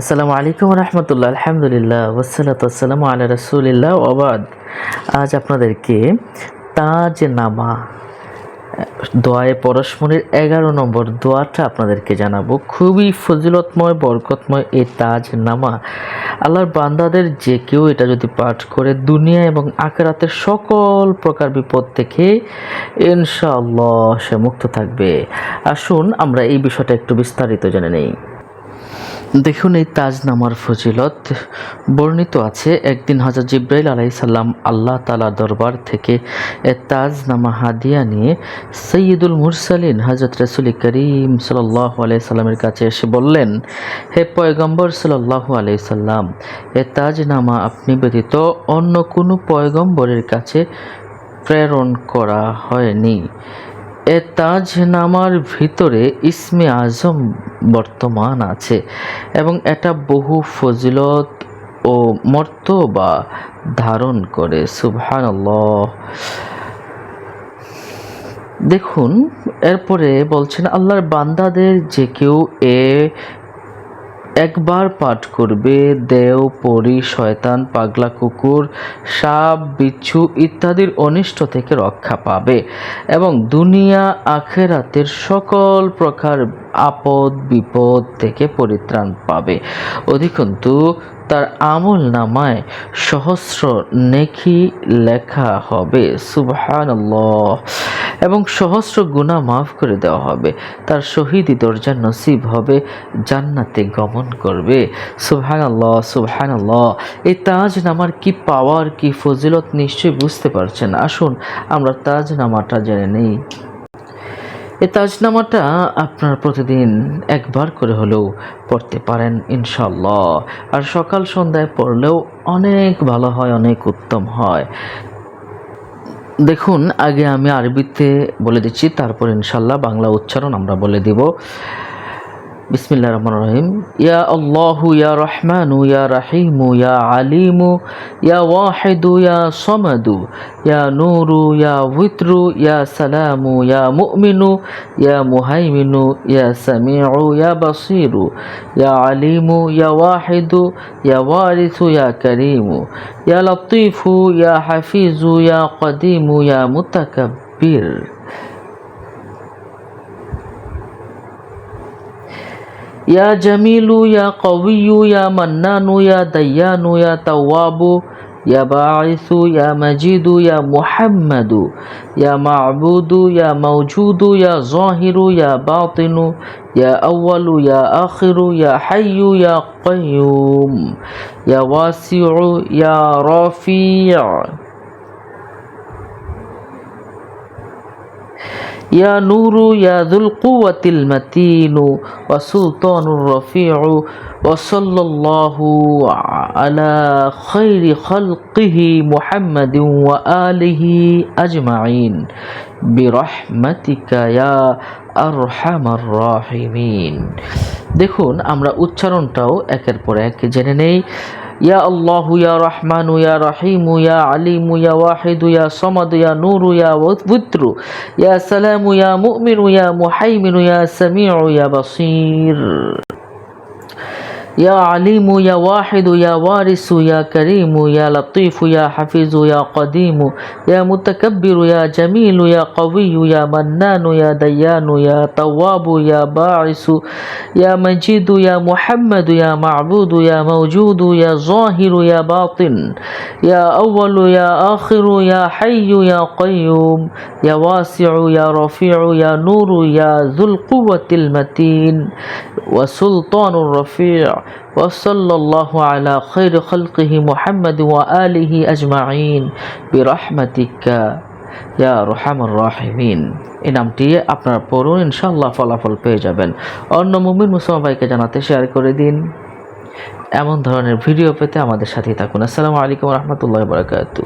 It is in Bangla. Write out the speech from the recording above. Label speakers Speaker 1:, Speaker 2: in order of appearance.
Speaker 1: আসসালামু আলাইকুম রহমতুল্লাহ, আলহামদুলিল্লাহ ওসালাত আসসালামু আলা রসুলিল্লাহ ওবাদ আজ আপনাদেরকে তাজ নামা, দোয়ায়ে পরশমণির এগারো নম্বর দোয়াটা আপনাদেরকে জানাব। খুবই ফজিলতময়, বরকতময় এই তাজ নামা। আল্লাহর বান্দাদের যে কেউ এটা যদি পাঠ করে, দুনিয়া এবং আখেরাতের সকল প্রকার বিপদ থেকে ইনশাআল্লাহ সে মুক্ত থাকবে। আসুন আমরা এই বিষয়টা একটু বিস্তারিত জেনে নেই। দেখুন এই তাজনামার ফজিলত। বর্ণিত আছে, একদিন হজরত জিব্রাইল আলাইসাল্লাম আল্লাহ তালা দরবার থেকে এ তাজনামা হাদিয়া নিয়ে সৈয়দুল মুরসালিন হজরত রসুল করিম সাল্লাহ আলাই সাল্লামের কাছে এসে বললেন, হে পয়গম্বর সাল্লাহ আলাই সাল্লাম, এ তাজনামা আপনি ব্যতীত অন্য কোনো পয়গম্বরের কাছে প্রেরণ করা হয়নি। এ তাজ নামার ভিতরে ইসমে আজম বর্তমান আছে এবং এটা বহু ফজিলত ও মর্তবা ধারণ করে, সুবহানাল্লাহ। দেখুন, এরপরে বলছেন, আল্লাহর বান্দাদের যে কেউ এ একবার পাঠ করবে, দেও পরি, শয়তান, পাগলা কুকুর, সাপ, বিচ্ছু ইত্যাদির অনিষ্ট থেকে রক্ষা পাবে এবং দুনিয়া, আখেরাতের সকল প্রকার আপদ, বিপদ থেকে পরিত্রাণ পাবে। অধিকন্তু, তার আমল নামায় সহস্র নেকি লেখা হবে। সুবহান এবং সহস্র গুণা মাফ করে দেওয়া হবে। তার শহীদি দরজা নসিব হবে, জান্নাতে গমন করবে। সুবহান আল্লাহ সুবহান আল্লাহ এই তাজ নামার কি পাওয়ার কি ফজিলত নিশ্চয়ই বুঝতে পারছেন। আসুন, আমরা তাজ নামাটা জেনে নেই। এ তাজনামাটা আপনার প্রতিদিন একবার করে হলেও পড়তে পারেন ইনশাল্লাহ আর সকাল সন্ধ্যায় পড়লেও অনেক ভালো হয়, অনেক উত্তম হয়। দেখুন আগে আমি আরবিতে বলে দিচ্ছি তারপর ইনশাল্লাহ বাংলা উচ্চারণ আমরা বলে দিব। বিসমিল্লা রহমান রহিম ইয়া আল্লাহু ইয়া রহমানু ইয়া রাহিমু ইয়া আলিমু ইয়া ওয়াহিদু ইয়া সমাদু ইয়া নূরু ইয়া ভিত্রু ইয়া সালামু ইয়া মুমিনু ইয়া মুহাইমিনু ইয়া সামিউ ইয়া বাসিরু ইয়া আলিমু ইয়া ওয়াহিদু ইয়া ওয়ারিসু ইয়া করিমু ইয়া লতিফু ইয়া হাফিজু ইয়া কদিমু ইয়া মুতাকাব্বির يا جميل يا قوي يا منان يا ديان يا تواب يا باعث يا مجيد يا محمد يا معبود يا موجود يا ظاهر يا باطن يا أول يا آخر يا حي يا قيوم يا واسع يا رفيع ইয়া নুরু ইয়াদুল মাতিনু ওয়া সুলতানুর রফিউ ওয়া সাল্লাল্লাহু আলা খাইরি খালকিহি মুহাম্মাদিন ওয়া আলিহি আজমাইন। বিরহমাতিকা ইয়া আরহামার দেখুন, আমরা উচ্চারণটাও একের পর এক জেনে নেই। ইয়া আল্লাহু ইয়া রহমানু ইয়া রাহিমু ইয়া আলিমু ইয়া ওয়াহিদু ইয়া সমাদু ইয়া নূরু ইয়া বুত্রু ইয়া সালামু ইয়া মুমিনু ইয়া মুহাইমিনু ইয়া সামিউ ইয়া বাসির يا عليم يا واحد يا وارث يا كريم يا لطيف يا حفيظ يا قديم يا متكبر يا جميل يا قوي يا منان يا ديان يا تواب يا باعث يا مجيد يا محمد يا معبود يا موجود يا ظاهر يا باطن يا أول يا آخر يا حي يا قيوم يا واسع يا رفيع يا نور يا ذو القوة المتين وسلطان الرفيع وصلى الله على خير خلقه محمد وآله أجمعين برحمتك ইয়া রহমান রাহিমিন এই নামটি আপনার পড়ুন ইনশাল্লাহ ফলাফল পেয়ে যাবেন অন্য মুমিন মুসলমান ভাইকে জানাতে শেয়ার করে দিন এমন ধরনের ভিডিও পেতে আমাদের সাথেই থাকুন আসসালামু আলাইকুম রহমতুল্লাহ বারকাতু